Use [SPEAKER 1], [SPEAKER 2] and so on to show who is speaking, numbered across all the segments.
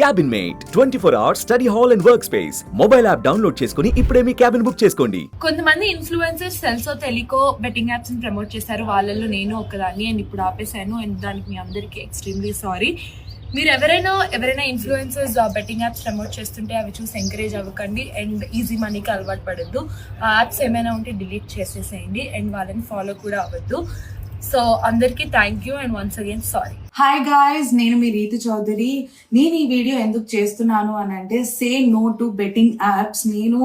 [SPEAKER 1] Cabin mate twenty four hours study hall and work space mobile app download చేసుకుని ఇప్పుడే మీ cabin book చేసుకోండి.
[SPEAKER 2] కొంతమంది ఇన్ఫ్లుయెన్సర్స్ తెలుసో తెలియకో బెట్టింగ్ యాప్స్ని ప్రమోట్ చేశారు. వాళ్ళల్లో నేను ఒకదాన్ని అండ్ ఇప్పుడు ఆపేశాను అండ్ దానికి మీ అందరికి ఎక్స్ట్రీమ్లీ సారీ మీరు ఎవరైనా ఎవరైనా ఇన్ఫ్లుయెన్సర్స్ బెట్టింగ్ యాప్స్ ప్రమోట్ చేస్తుంటే అవి చూసి ఎంకరేజ్ అవ్వకండి అండ్ ఈజీ మనీకి అలవాటు పడద్దు. ఆ యాప్స్ ఏమైనా ఉంటే డిలీట్ చేసేసేయండి అండ్ వాళ్ళని ఫాలో కూడా అవ్వద్దు. సో అందరికీ thank you and once again sorry
[SPEAKER 3] hi guys నేను మీ రీతు చౌదరి. నేను ఈ వీడియో ఎందుకు చేస్తున్నాను అని అంటే say no to betting apps నేను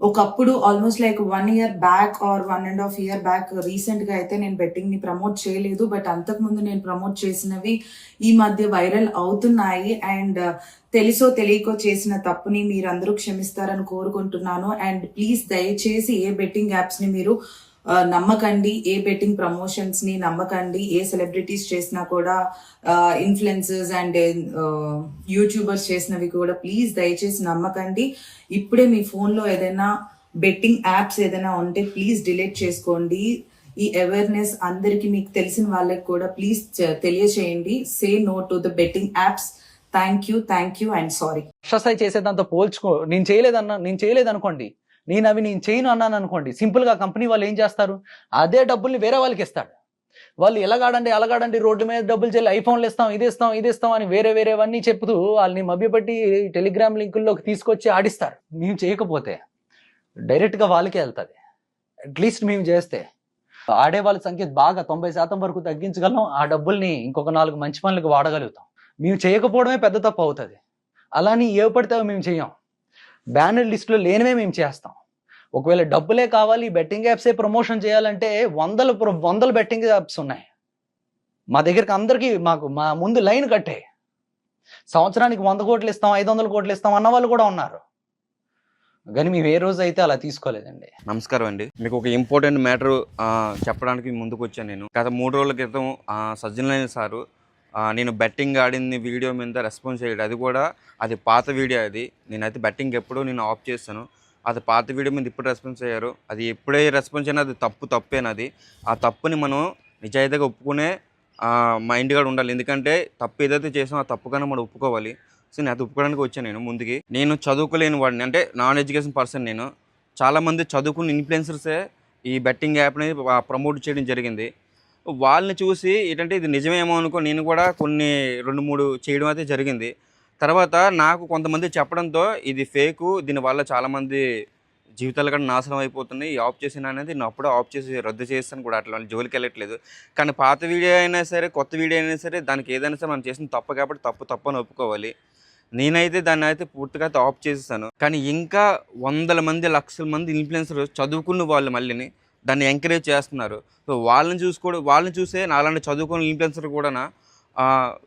[SPEAKER 3] ఒకప్పుడు almost like one year back or one and half year back రీసెంట్గా అయితే నేను బెట్టింగ్ని ప్రమోట్ చేయలేదు. బట్ అంతకు ముందు నేను ప్రమోట్ చేసినవి ఈ మధ్య వైరల్ అవుతున్నాయి. అండ్ uh, తెలుసో తెలియకో చేసిన తప్పుని మీరందరూ క్షమిస్తారని కోరుకుంటున్నాను. అండ్ ప్లీజ్ దయచేసి ఏ బెట్టింగ్ యాప్స్ని మీరు నమ్మకండి ఏ బెట్టింగ్ ప్రమోషన్స్ని నమ్మకండి ఏ సెలబ్రిటీస్ చేసినా కూడా ఇన్ఫ్లుయెన్సర్స్ అండ్ యూట్యూబర్స్ చేసినవి కూడా ప్లీజ్ దయచేసి నమ్మకండి. ఇప్పుడే మీ ఫోన్లో ఏదైనా బెట్టింగ్ యాప్స్ ఏదైనా ఉంటే ప్లీజ్ డిలీట్ చేసుకోండి. ఈ అవేర్నెస్ అందరికీ మీకు తెలిసిన వాళ్ళకి కూడా ప్లీజ్ తెలియచేయండి. Say no to the betting apps thank you thank you and sorry
[SPEAKER 4] exercise చేసేదాంతో పోల్చుకో. నేను చేయలేదన్నా నేను చేయలేదనుకోండి. నేను అవి నేను చేయను అన్నాను అనుకోండి సింపుల్గా కంపెనీ వాళ్ళు ఏం చేస్తారు? అదే డబ్బుల్ని వేరే వాళ్ళకి ఇస్తాడు. వాళ్ళు ఎలాగాడండి అలాగాడండి రోడ్డు మీద డబ్బులు చెల్లి ఐఫోన్లు ఇస్తాం ఇది ఇస్తాం ఇది ఇస్తాం అని వేరే వేరేవన్నీ చెప్తూ వాళ్ళని మభ్యపెట్టి టెలిగ్రామ్ లింకుల్లోకి తీసుకొచ్చి ఆడిస్తారు. మేము చేయకపోతే డైరెక్ట్గా వాళ్ళకే వెళ్తుంది. అట్లీస్ట్ మేము చేస్తే. ఆడే వాళ్ళ సంఖ్య బాగా తొంభై శాతం వరకు తగ్గించగలం ఆ డబ్బుల్ని ఇంకొక నాలుగు మంచి పనులకు వాడగలుగుతాం. మేము చేయకపోవడమే పెద్ద తప్పు అవుతుంది. అలాని ఏ పడితే అవి మేము చేయం. బ్యానర్ లిస్టులో లేనివే మేము చేస్తాం. ఒకవేళ డబ్బులే కావాలి బెట్టింగ్ యాప్సే ప్రమోషన్ చేయాలంటే వందల ప్ర- వందల బెట్టింగ్ యాప్స్ ఉన్నాయి. మా దగ్గరికి అందరికీ మాకు మా ముందు లైన్ కట్టే. సంవత్సరానికి వంద కోట్లు ఇస్తాం ఐదు వందల కోట్లు ఇస్తాం అన్న వాళ్ళు కూడా ఉన్నారు. కానీ మేము ఏ రోజు అయితే అలా తీసుకోలేదండి.
[SPEAKER 5] నమస్కారం అండి. మీకు ఒక ఇంపార్టెంట్ మ్యాటర్ చెప్పడానికి ముందుకు వచ్చాను నేను. గత మూడు రోజుల క్రితం సజ్జనలైన సారు నేను బెట్టింగ్ ఆడింది వీడియో మీద రెస్పాన్స్ చేయడం అది కూడా అది పాత వీడియో అది. నేనైతే బెట్టింగ్ ఎప్పుడూ నేను ఆఫ్ చేస్తాను. అది పాత వీడియో మీద ఇప్పుడు రెస్పాన్స్ అయ్యారు? అది ఎప్పుడే రెస్పాన్స్ అయినా అది తప్పు తప్పేనది ఆ తప్పుని మనం నిజాయితీగా ఒప్పుకునే మైండ్ కూడా ఉండాలి. ఎందుకంటే తప్పు ఏదైతే చేసామో ఆ తప్పు కన్నా మనం ఒప్పుకోవాలి. సో నేను అది ఒప్పుకోవడానికి వచ్చాను నేను ముందుకి. నేను చదువుకోలేని వాడిని. అంటే నాన్ ఎడ్యుకేషన్ పర్సన్ నేను. చాలామంది చదువుకున్న ఇన్ఫ్లుయెన్సర్సే ఈ బెట్టింగ్ యాప్ని ప్రమోట్ చేయడం జరిగింది. వాళ్ళని చూసి ఏంటంటే ఇది నిజమేమో అనుకో నేను కూడా కొన్ని రెండు మూడు చేయడం అయితే జరిగింది. తర్వాత నాకు కొంతమంది చెప్పడంతో ఇది ఫేకు దీనివల్ల చాలామంది జీవితాలు కూడా నాశనం అయిపోతున్నాయి ఈ ఆఫ్ చేసిన అనేది నేను అప్పుడే ఆఫ్ చేసి రద్దు చేస్తాను కూడా అట్లా జోలికి వెళ్ళట్లేదు. కానీ పాత వీడియో అయినా సరే కొత్త వీడియో అయినా సరే దానికి ఏదైనా సరే మనం చేసిన తప్పు కాబట్టి తప్పు తప్పు అని ఒప్పుకోవాలి. నేనైతే దాన్ని అయితే పూర్తిగా అయితే ఆఫ్ చేసేసాను. కానీ ఇంకా వందల మంది లక్షల మంది ఇన్ఫ్లుయెన్సర్ చదువుకున్న వాళ్ళు మళ్ళీని దాన్ని ఎంకరేజ్ చేస్తున్నారు. సో వాళ్ళని చూసుకోవడం వాళ్ళని చూసే నాలాంటి చదువుకున్న ఇన్ఫ్లుయెన్సర్ కూడా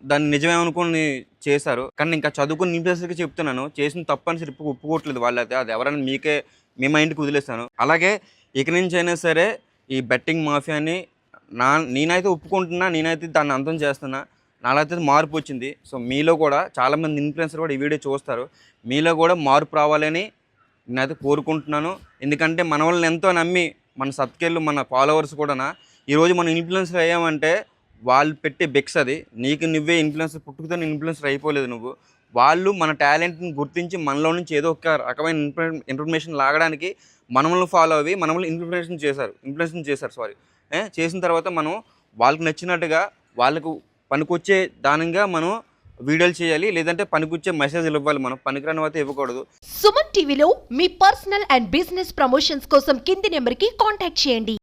[SPEAKER 5] దాన్ని నిజమేమనుకుని చేశారు. కానీ ఇంకా చదువుకున్న ఇన్ఫ్లుయెన్సర్కి చెప్తున్నాను చేసిన తప్పనిసరి చెప్పి ఒప్పుకోవట్లేదు వాళ్ళైతే అది. ఎవరైనా మీకే మీ మైండ్కి వదిలేస్తాను. అలాగే ఇక నుంచి అయినా సరే ఈ బెట్టింగ్ మాఫియాని నా నేనైతే ఒప్పుకుంటున్నా నేనైతే దాన్ని అంతం చేస్తున్నా నాలైతే మార్పు వచ్చింది. సో మీలో కూడా చాలామంది ఇన్ఫ్లుయెన్సర్ కూడా ఈ వీడియో చూస్తారు. మీలో కూడా మార్పు రావాలని నేనైతే కోరుకుంటున్నాను. ఎందుకంటే మన వాళ్ళని ఎంతో నమ్మి మన సత్కేళ్ళు మన ఫాలోవర్స్ కూడా ఈరోజు మనం ఇన్ఫ్లుయెన్సర్ అయ్యామంటే వాళ్ళు పెట్టే బెక్స్ అది. నీకు నువ్వే ఇన్ఫ్లుయెన్సర్ పుట్టుకతో ఇన్ఫ్లుయెన్సర్ అయిపోలేదు నువ్వు. వాళ్ళు మన టాలెంట్ని గుర్తించి మనలో నుంచి ఏదో ఒక రకమైన ఇన్ఫర్మే ఇన్ఫర్మేషన్ లాగడానికి మనల్ని ఫాలో అవి మనల్ని ఇన్ఫ్లుయెన్షన్ చేశారు ఇన్ఫ్లుయెన్షన్ చేశారు సారీ చేసిన తర్వాత మనం వాళ్ళకి నచ్చినట్టుగా వాళ్ళకు పనికొచ్చే దానిగా మనం వీడియోలు చేయాలి లేదంటే పనికొచ్చే మెసేజ్లు ఇవ్వాలి మనం. పనికిరాని అయితే ఇవ్వకూడదు.
[SPEAKER 6] సుమన్ టీవీలో మీ పర్సనల్ అండ్ బిజినెస్ ప్రమోషన్స్ కోసం కింది నెంబర్కి కాంటాక్ట్ చేయండి.